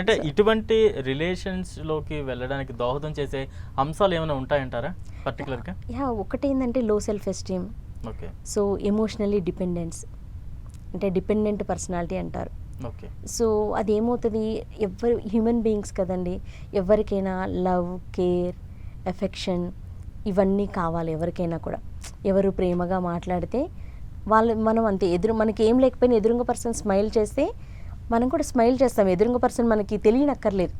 అంటే ఇటువంటి రిలేషన్స్లోకి వెళ్ళడానికి దోహదం చేసే అంశాలు ఏమైనా ఉంటాయంటారా పర్టికులర్గా యా ఒకటి ఏంటంటే low self esteem okay so emotionally dependence అంటే డిపెండెంట్ పర్సనాలిటీ అంటారు. ఓకే సో అదేమవుతుంది? ఎవరు హ్యూమన్ బీయింగ్స్ కదండి. ఎవరికైనా లవ్ కేర్ ఎఫెక్షన్ ఇవన్నీ కావాలి ఎవరికైనా కూడా. ఎవరు ప్రేమగా మాట్లాడితే వాళ్ళు మనం అంతే. ఎదురు మనకి ఏం లేకపోయినా ఎదురుంగ పర్సన్ స్మైల్ చేస్తే మనం కూడా స్మైల్ చేస్తాం. ఎదురుంగ పర్సన్ మనకి తెలియనక్కర్లేదు.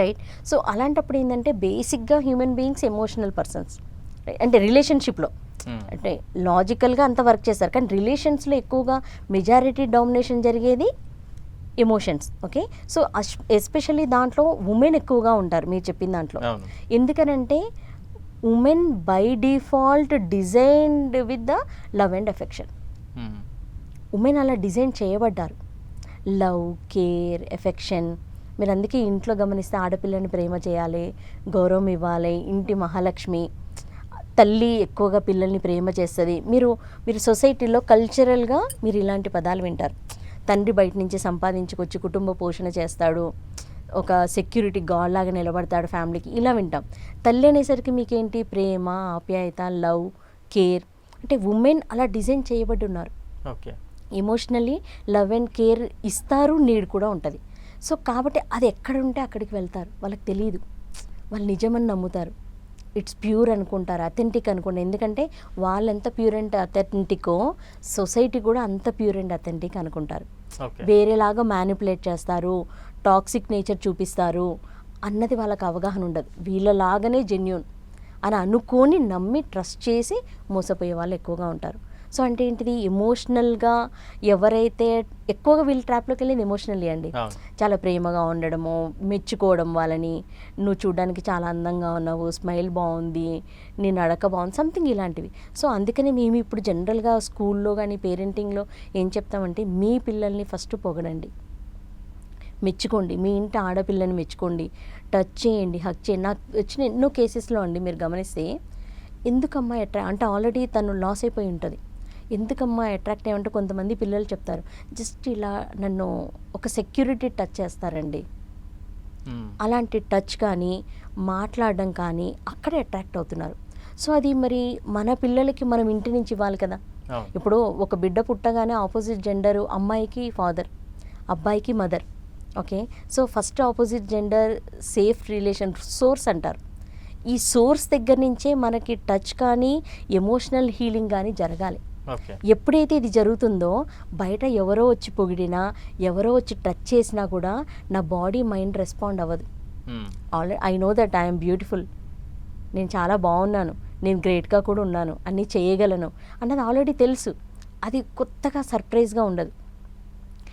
రైట్ సో అలాంటప్పుడు ఏంటంటే బేసిక్గా హ్యూమన్ బీయింగ్స్ ఎమోషనల్ పర్సన్స్ అంటే రిలేషన్షిప్లో మ్మ్. అంటే లాజికల్గా అంత వర్క్ చేస్తారు. కానీ రిలేషన్స్లో ఎక్కువగా మెజారిటీ డామినేషన్ జరిగేది ఎమోషన్స్ ఓకే సో ఎస్పెషల్లీ దాంట్లో ఉమెన్ ఎక్కువగా ఉంటారు. మీరు చెప్పిన దాంట్లో. ఎందుకనంటే women by default designed with the love and affection hmm. Women అలా డిజైన్ చేయబడ్డారు. Love care affection. మీరు అందుకే ఇంట్లో గమనిస్తే ఆడపిల్లని ప్రేమ చేయాలి గౌరవం ఇవ్వాలి ఇంటి మహాలక్ష్మి. తల్లి ఎక్కువగా పిల్లల్ని ప్రేమ చేస్తుంది. మీరు మీరు సొసైటీలో కల్చరల్గా మీరు ఇలాంటి పదాలు వింటారు. తండ్రి బయట నుంచి సంపాదించుకొచ్చి కుటుంబ పోషణ చేస్తాడు. ఒక సెక్యూరిటీ గాడ్ లాగా నిలబడతాడు ఫ్యామిలీకి. ఇలా వింటాం. తల్లి అనేసరికి మీకేంటి? ప్రేమ ఆప్యాయత లవ్ కేర్. అంటే ఉమెన్ అలా డిజైన్ చేయబడి ఉన్నారు. Okay. Emotionally love and care ఇస్తారు నీడ్ కూడా ఉంటుంది. సో కాబట్టి అది ఎక్కడ ఉంటే అక్కడికి వెళ్తారు. వాళ్ళకి తెలియదు వాళ్ళు నిజమని నమ్ముతారు. ఇట్స్ ప్యూర్ అనుకుంటారు అథెంటిక్ అనుకుంటారు. ఎందుకంటే వాళ్ళు ఎంత ప్యూర్ అండ్ అథెంటికో సొసైటీ కూడా అంత ప్యూర్ అండ్ అథెంటిక్ అనుకుంటారు. వేరేలాగా మ్యానిపులేట్ చేస్తారు టాక్సిక్ నేచర్ చూపిస్తారు అన్నది వాళ్ళకి అవగాహన ఉండదు. వీళ్ళలాగానే జెన్యున్ అని అనుకొని నమ్మి ట్రస్ట్ చేసి మోసపోయే వాళ్ళు ఎక్కువగా ఉంటారు. సో అంటే ఏంటిది ఎమోషనల్గా ఎవరైతే ఎక్కువగా వీళ్ళ ట్రాప్లోకి వెళ్ళేది ఎమోషనల్లీ అండి. చాలా ప్రేమగా ఉండడము మెచ్చుకోవడం వాళ్ళని. నువ్వు చూడడానికి చాలా అందంగా ఉన్నావు స్మైల్ బాగుంది నీ నడక బాగుంది సంథింగ్ ఇలాంటివి. సో అందుకనే మేము ఇప్పుడు జనరల్గా స్కూల్లో కానీ పేరెంటింగ్లో ఏం చెప్తామంటే మీ పిల్లల్ని ఫస్ట్ పొగడండి. మెచ్చుకోండి. మీ ఇంటి ఆడపిల్లని మెచ్చుకోండి. టచ్ చేయండి హక్ చేయండి. నాకు వచ్చిన ఎన్నో కేసెస్లో అండి మీరు గమనిస్తే ఎందుకమ్మా అట్రా అంటే ఆల్రెడీ తను లాస్ అయిపోయి ఉంటుంది. ఎందుకమ్మా అట్రాక్ట్ అయ్యంటే కొంతమంది పిల్లలు చెప్తారు. జస్ట్ ఇలా నన్ను ఒక సెక్యూరిటీ టచ్ చేస్తారండి. అలాంటి టచ్ కానీ మాట్లాడడం కానీ అక్కడే అట్రాక్ట్ అవుతున్నారు. సో అది మరి మన పిల్లలకి మనం ఇంటి నుంచి ఇవ్వాలి కదా. ఇప్పుడు ఒక బిడ్డ పుట్టగానే ఆపోజిట్ జెండర్ అమ్మాయికి ఫాదర్ అబ్బాయికి mother okay? So first opposite gender safe relation source అంటారు. ఈ సోర్స్ దగ్గర నుంచే మనకి టచ్ కానీ ఎమోషనల్ హీలింగ్ కానీ జరగాలి. ఎప్పుడైతే ఇది జరుగుతుందో బయట ఎవరో వచ్చి పొగిడినా ఎవరో వచ్చి టచ్ చేసినా కూడా నా బాడీ మైండ్ రెస్పాండ్ అవ్వదు. Already I know that I'm beautiful నేను చాలా బాగున్నాను. నేను గ్రేట్గా కూడా ఉన్నాను. అన్నీ చేయగలను అన్నది ఆల్రెడీ తెలుసు. అది కొత్తగా సర్ప్రైజ్గా ఉండదు.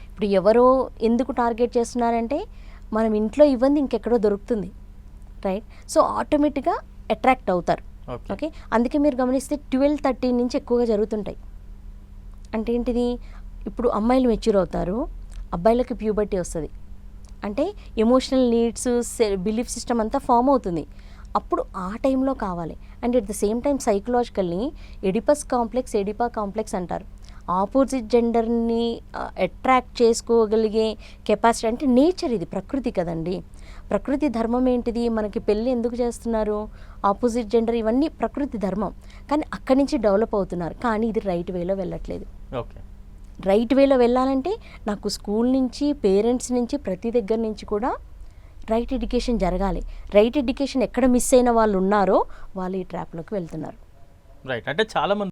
ఇప్పుడు ఎవరో ఎందుకు టార్గెట్ చేస్తున్నారంటే మనం ఇంట్లో ఇవ్వంది ఇంకెక్కడో దొరుకుతుంది. రైట్ సో ఆటోమేటిక్గా అట్రాక్ట్ అవుతారు. ఓకే అందుకే మీరు గమనిస్తే ట్వెల్వ్ థర్టీన్ నుంచి ఎక్కువగా జరుగుతుంటాయి. అంటే ఏంటిది? ఇప్పుడు అమ్మాయిలు మెచ్యూర్ అవుతారు అబ్బాయిలకి ప్యూబర్టీ వస్తుంది. అంటే ఎమోషనల్ నీడ్స్ బిలీఫ్ సిస్టమ్ అంతా ఫామ్ అవుతుంది. అప్పుడు ఆ టైంలో కావాలి. And at the same time psychologically Oedipus complex Oedipal complex అంటారు. ఆపోజిట్ జెండర్ని అట్రాక్ట్ చేసుకోగలిగే కెపాసిటీ అంటే నేచర్ ఇది ప్రకృతి కదండి. ప్రకృతి ధర్మం ఏంటిది? మనకి పెళ్ళి ఎందుకు చేస్తున్నారు? ఆపోజిట్ జెండర్ ఇవన్నీ ప్రకృతి ధర్మం. కానీ అక్కడి నుంచి డెవలప్ అవుతున్నారు. కానీ ఇది రైట్ వేలో వెళ్ళట్లేదు. ఓకే. రైట్ వేలో వెళ్ళాలంటే నాకు స్కూల్ నుంచి పేరెంట్స్ నుంచి ప్రతి దగ్గర నుంచి కూడా రైట్ ఎడ్యుకేషన్ జరగాలి. రైట్ ఎడ్యుకేషన్ ఎక్కడ మిస్ అయిన వాళ్ళు ఉన్నారో వాళ్ళు ఈ ట్రాప్లోకి వెళ్తున్నారు. రైట్ అంటే చాలా మంది